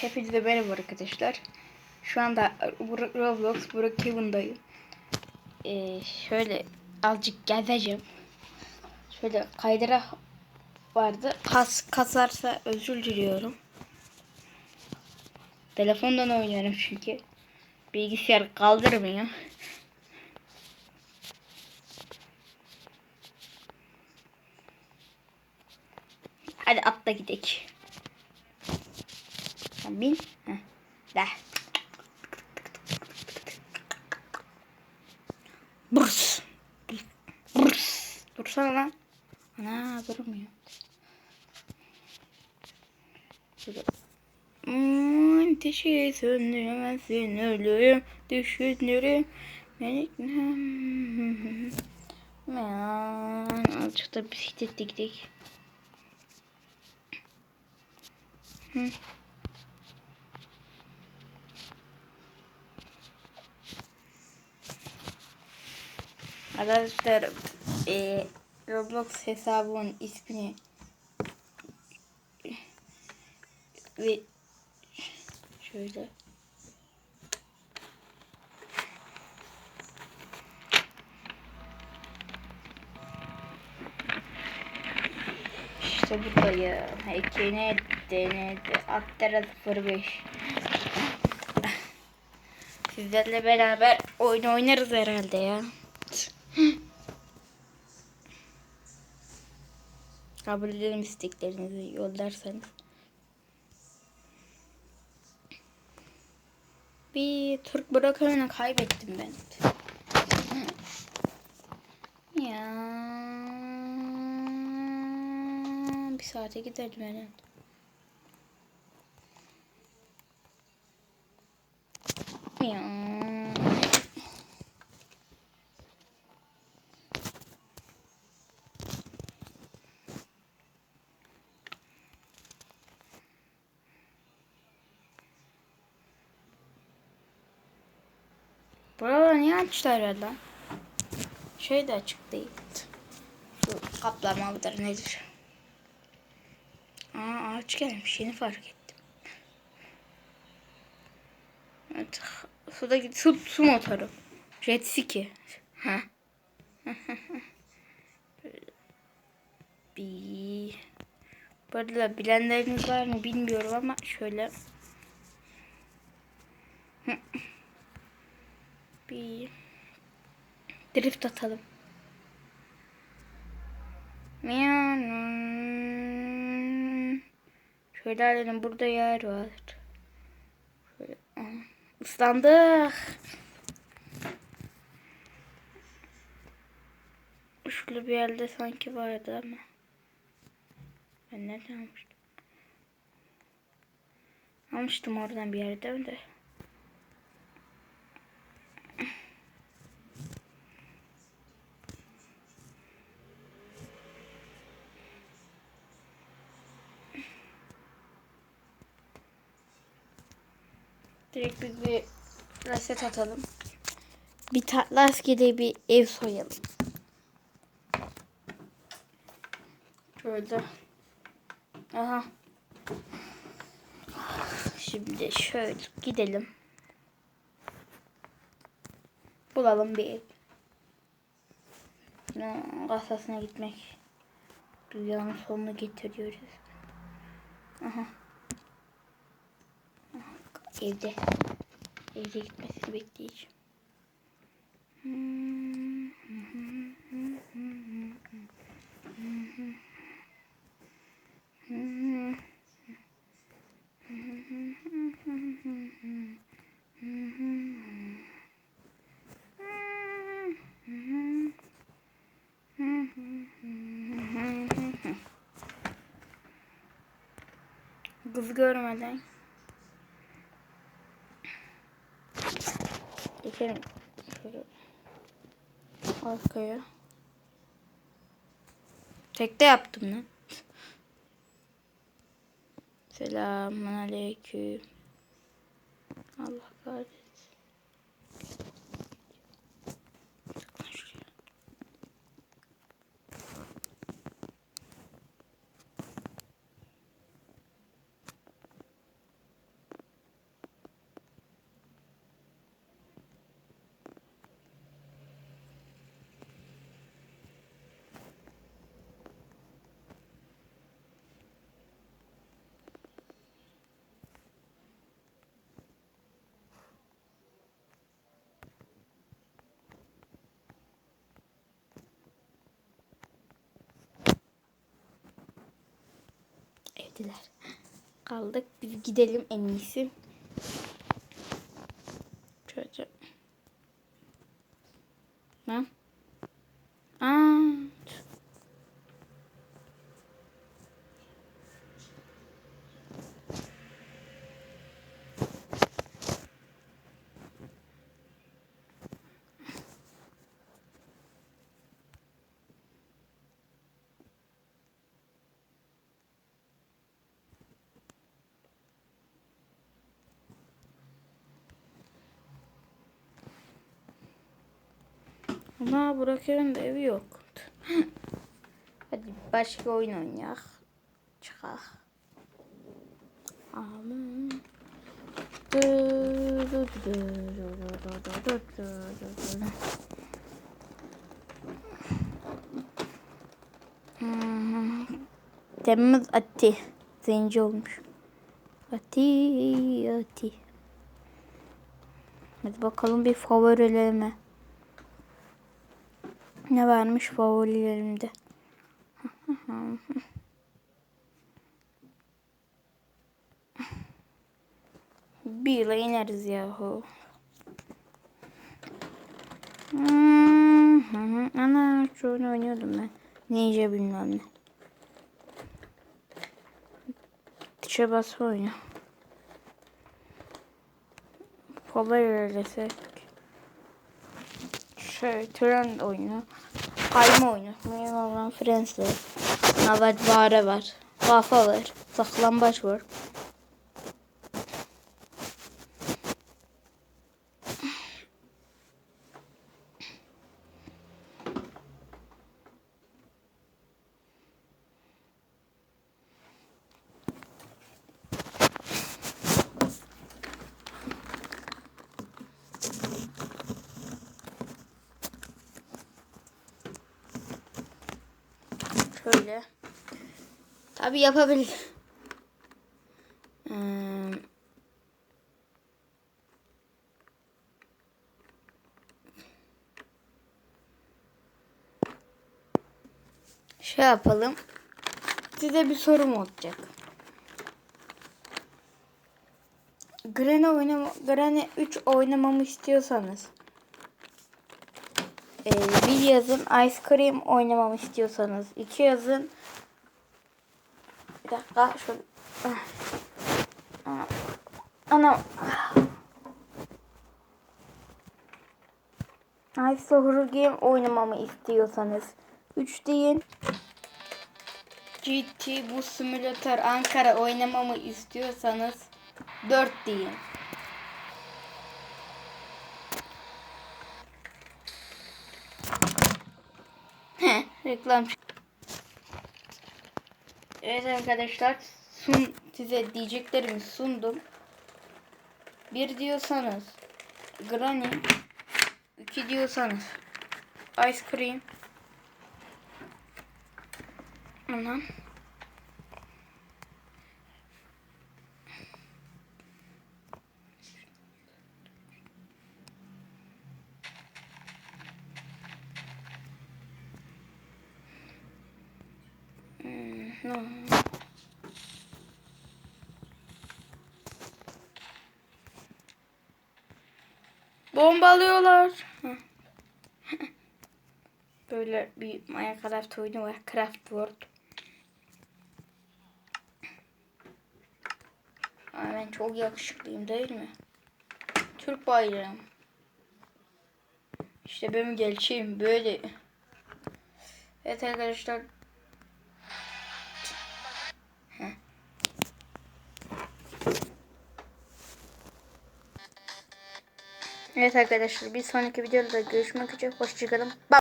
Hepinize merhaba arkadaşlar. Şu anda Roblox Brookhaven'dayım. Ee, şöyle azıcık gezeceğim. Şöyle kaydıra vardı. Kas kasarsa özür diliyorum. Telefondan oynuyorum çünkü. Bilgisayar kaldırmıyor. Hadi atla gidelim. Sen bin. Heh. De. Burs. Burs. Dursana lan. Ana durmuyor. Hmm, ateşi söndüremezsin ölürüm düşünürüm beni Aman azıcık da bisiklet diktik. Hı. Arkadaşlar e, Roblox hesabımın ismini ve şöyle İşte buradayım. Ekine denedi. Attera 05. Sizlerle beraber oyun oynarız herhalde ya. Kabul edelim isteklerinizi yollarsanız. Bir Türk bırakımını kaybettim ben. Ya bir saate gidelim herhalde. Ya. Buraları niye açtılar ya lan? Şey de açık değil. Şu kaplama mıdır nedir? Aa ağaç gelmiş yeni fark ettim. Evet, suda git su, su motoru. Jet ski. Ha. Bir bu bilenleriniz var mı bilmiyorum ama şöyle bir drift atalım. Şöyle alalım burada yer var. Şöyle. Islandık. Şurada bir yerde sanki vardı ama. Ben nereden almıştım? Almıştım oradan bir yerden de. Biz bir reset atalım. Bir Tatlaski'de bir ev soyalım. Şöyle. Aha. Şimdi şöyle gidelim. Bulalım bir ev. Kasasına gitmek. Dünyanın sonunu getiriyoruz. Aha. Evde. Evde gitmesini bekleyeceğim. Kız görmeden. Geçelim. Şöyle. Arkaya. Tekte yaptım lan. Selamun aleyküm. Allah kahretsin. Gittiler. Kaldık. Biz gidelim en iyisi. Şöyle. Ne? Ama Burak'ın da evi yok. Hadi başka oyun oynayak. Çıkak. Aman. Temmuz Ati. Zenci olmuş. Ati, Ati. Hadi bakalım bir favorilerime. Ne varmış favorilerimde? Bir yıla ineriz yahu. Hmm. Ana şu oyunu oynuyordum ben. Ninja bilmem ne. Tuşa basma oyunu. Favori Şey, tren oyunu. Kayma oyunu. Benim olan Friends'le. Navet var. Kafa var. Saklambaç var. Şöyle. Tabi yapabilir. Hmm. Şey yapalım. Size bir sorum olacak. Granny oynama, Granny 3 oynamamı istiyorsanız ee, bir yazın Ice Cream oynamamı istiyorsanız iki yazın bir dakika şöyle Ah. ana Ice Horror Game oynamamı istiyorsanız 3 deyin GT bu simülatör Ankara oynamamı istiyorsanız 4 deyin Heh, reklam. Evet arkadaşlar sun, size diyeceklerimi sundum. Bir diyorsanız Granny iki diyorsanız Ice Cream Anam. Hmm. Bombalıyorlar. Böyle bir Minecraft oyunu var. Craft World. Ay ben çok yakışıklıyım değil mi? Türk bayrağı. İşte benim gerçeğim böyle. Evet arkadaşlar Evet arkadaşlar bir sonraki videoda görüşmek üzere. Hoşçakalın. Bye.